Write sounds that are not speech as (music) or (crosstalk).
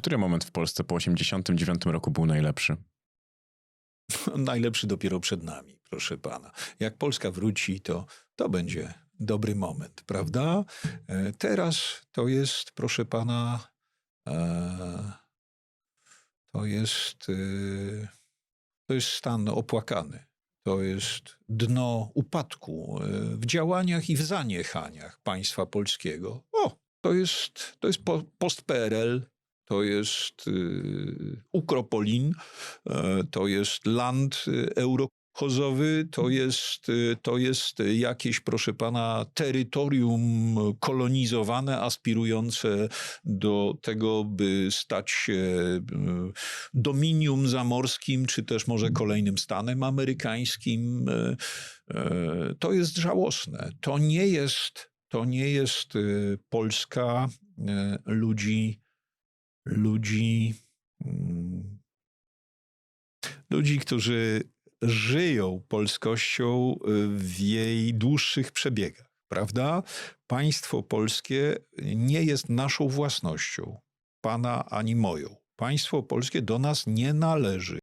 Który moment w Polsce po 89 roku był najlepszy? (laughs) Najlepszy dopiero przed nami, proszę pana. Jak Polska wróci, to to będzie dobry moment, prawda? E, Teraz to jest, proszę pana, e, to jest, e, to jest stan opłakany. To jest dno upadku w działaniach i w zaniechaniach państwa polskiego. O, to jest, to jest po- post-PRL, to jest y, Ukropolin, e, to jest land y, eurokozowy, to jest, y, to jest jakieś, proszę pana, terytorium kolonizowane, aspirujące do tego, by stać się dominium zamorskim, czy też może kolejnym stanem amerykańskim. E, e, To jest żałosne. To nie jest, to nie jest Polska ludzi, ludzi, mm, ludzi, którzy żyją polskością y, w jej dłuższych przebiegach, prawda? Państwo polskie nie jest naszą własnością, pana ani moją. Państwo polskie do nas nie należy.